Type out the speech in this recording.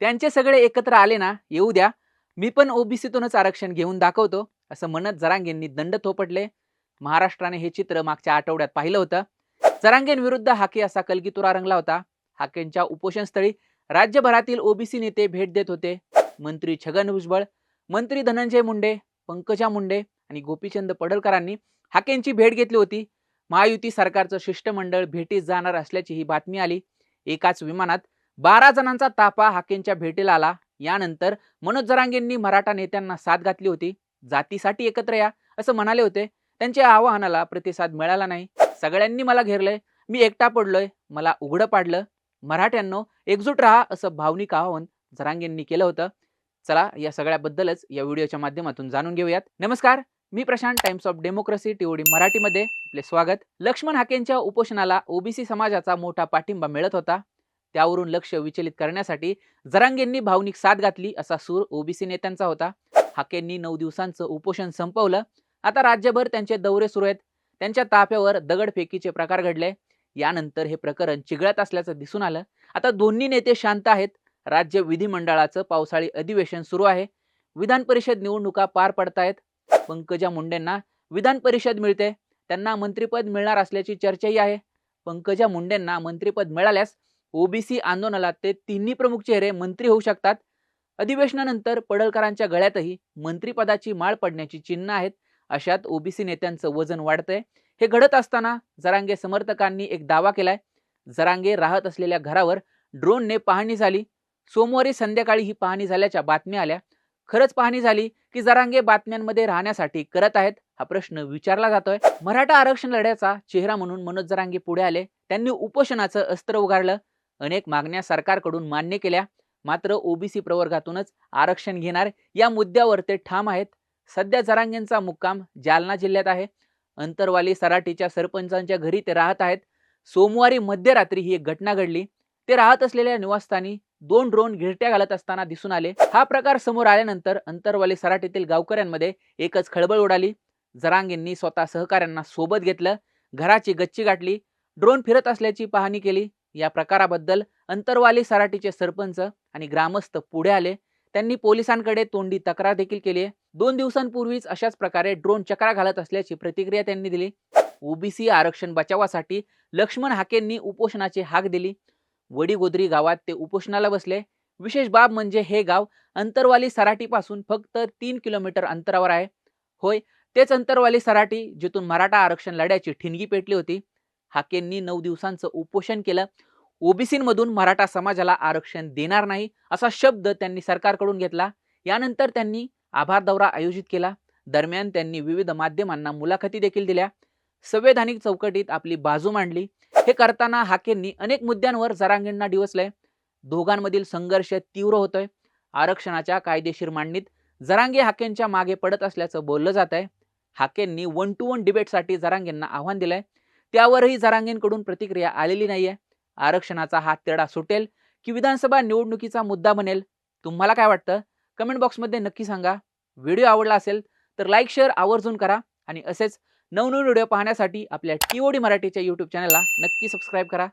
त्यांचे सगळे एकत्र आले ना येऊ द्या. मी पण ओबीसीतूनच आरक्षण घेऊन दाखवतो असं म्हणत जरांगेंनी दंड थोपटले. महाराष्ट्राने हे चित्र मागच्या आठवड्यात पाहिलं होतं. जरांगेंविरुद्ध हाके असा कलगीतुरा रंगला होता. हाकेंच्या उपोषणस्थळी राज्यभरातील ओबीसी नेते भेट देत होते. मंत्री छगन भुजबळ मंत्री धनंजय मुंडे पंकजा मुंडे आणि गोपीचंद पडळकरांनी हाकेंची भेट घेतली होती. महायुती सरकारचं शिष्टमंडळ भेटीस जाणार असल्याची ही बातमी आली. एकाच विमानात बारा जणांचा ताफा हाकेंच्या भेटीला आला. यानंतर मनोज जरांगेंनी मराठा नेत्यांना साथ घातली होती. जातीसाठी एकत्र या असं म्हणाले होते. त्यांच्या आवाहनाला प्रतिसाद मिळाला नाही. सगळ्यांनी मला घेरलंय. मी एकटा पडलोय. मला उघडं पाडलं. मराठ्यांनो एकजूट राहा असं भावनिक आवाहन जरांगेंनी केलं होतं. चला या सगळ्याबद्दलच या व्हिडिओच्या माध्यमातून जाणून घेऊयात. नमस्कार मी Prashant Times of Democracy TOD मराठीमध्ये. आपले स्वागत. लक्ष्मण हाकेंच्या उपोषणाला ओबीसी समाजाचा मोठा पाठिंबा मिळत होता. त्यावरून लक्ष विचलित करण्यासाठी जरांगेंनी भावनिक साथ घातली असा सूर ओबीसी नेत्यांचा होता. हाकेंनी नऊ दिवसांचं उपोषण संपवलं. आता राज्यभर त्यांचे दौरे सुरू आहेत. त्यांच्या ताफ्यावर दगडफेकीचे प्रकार घडले. यानंतर हे प्रकरण चिघळत असल्याचं दिसून आलं. आता दोन्ही नेते शांत आहेत. राज्य विधिमंडळाचं पावसाळी अधिवेशन सुरू आहे. विधान परिषद निवडणुका पार पडतायत. पंकजा मुंडेंना विधान परिषद मिळते. त्यांना मंत्रिपद मिळणार असल्याची चर्चाही आहे. पंकजा मुंडेंना मंत्रिपद मिळाल्यास ओबीसी आंदोलनात ते तिन्ही प्रमुख चेहरे मंत्री होऊ शकतात. अधिवेशनानंतर पडळकरांच्या गळ्यातही मंत्रिपदाची माळ पडण्याची चिन्ह आहेत अशात ओबीसी नेत्यांचं वजन वाढतंय. हे घडत असताना जरांगे समर्थकांनी एक दावा केलाय. जरांगे राहत असलेल्या घरावर ड्रोनने पाहणी झाली. सोमवारी संध्याकाळी ही पाहणी झाल्याच्या बातम्या आल्या. खरंच पाहणी झाली की जरांगे बातम्यांमध्ये राहण्यासाठी करत आहेत हा प्रश्न विचारला जातोय. मराठा आरक्षण लढ्याचा चेहरा म्हणून मनोज जरांगे पुढे आले. त्यांनी उपोषणाचं अस्त्र उगारलं. अनेक मागण्या सरकारकडून मान्य केल्या. मात्र ओबीसी प्रवर्गातूनच आरक्षण घेणार या मुद्द्यावर ते ठाम आहेत. सध्या जरांगेंचा मुक्काम जालना जिल्ह्यात आहे. अंतरवाली सराटीच्या सरपंचांच्या घरी ते राहत आहेत. सोमवारी मध्यरात्री ही एक घटना घडली. ते राहत असलेल्या निवासस्थानी दोन ड्रोन गिरट्या घालत असताना दिसून आले. हा प्रकार समोर आल्यानंतर अंतरवाली सराटीतील गावकऱ्यांमध्ये एकच खळबळ उडाली. जरांगेंनी स्वतः सहकाऱ्यांना सोबत घेतलं. घराची गच्ची गाठली. ड्रोन फिरत असल्याची पाहणी केली. या प्रकाराबद्दल अंतरवाली सराटीचे सरपंच आणि ग्रामस्थ पुढे आले. त्यांनी पोलिसांकडे तोंडी तक्रार देखील केली आहे. दोन दिवसांपूर्वीच अशाच प्रकारे ड्रोन चक्रा घालत असल्याची प्रतिक्रिया त्यांनी दिली. ओबीसी आरक्षण बचावासाठी लक्ष्मण हाकेंनी उपोषणाची हाक दिली. वडीगोदरी गावात ते उपोषणाला बसले. विशेष बाब म्हणजे हे गाव अंतरवाली सराटीपासून फक्त तीन किलोमीटर अंतरावर आहे. होय तेच अंतरवाली सराटी जिथून मराठा आरक्षण लढ्याची ठिणगी पेटली होती. हाकेंनी नऊ दिवसांचं उपोषण केलं. ओबीसीमधून मराठा समाजाला आरक्षण देणार नाही असा शब्द त्यांनी सरकारकडून घेतला. यानंतर त्यांनी आभार दौरा आयोजित केला. दरम्यान त्यांनी विविध माध्यमांना मुलाखती देखील दिल्या. संवैधानिक चौकटीत आपली बाजू मांडली. हे करताना हाकेंनी अनेक मुद्द्यांवर जरांगेंना डिवसलंय दोघांमधील संघर्ष तीव्र होतोय. आरक्षणाच्या कायदेशीर मांडणीत जरांगे हाकेंच्या मागे पडत असल्याचं बोललं जात आहे हाकेंनी वन टू वन डिबेटसाठी जरांगेंना आव्हान दिलंय. त्यावरही जरांगेंकडून प्रतिक्रिया आलेली नाहीये. आरक्षणाचा हा तेढा सुटेल की विधानसभा निवडणुकीचा मुद्दा बनेल? तुम्हाला काय वाटतं? कमेंट बॉक्समध्ये नक्की सांगा. व्हिडिओ आवडला असेल तर लाईक शेअर आवर्जून करा आणि असेच नवनवीन व्हिडिओ पाहण्यासाठी आपल्या टी ओ डी मराठीच्या यूट्यूब चॅनलला नक्की सबस्क्राईब करा.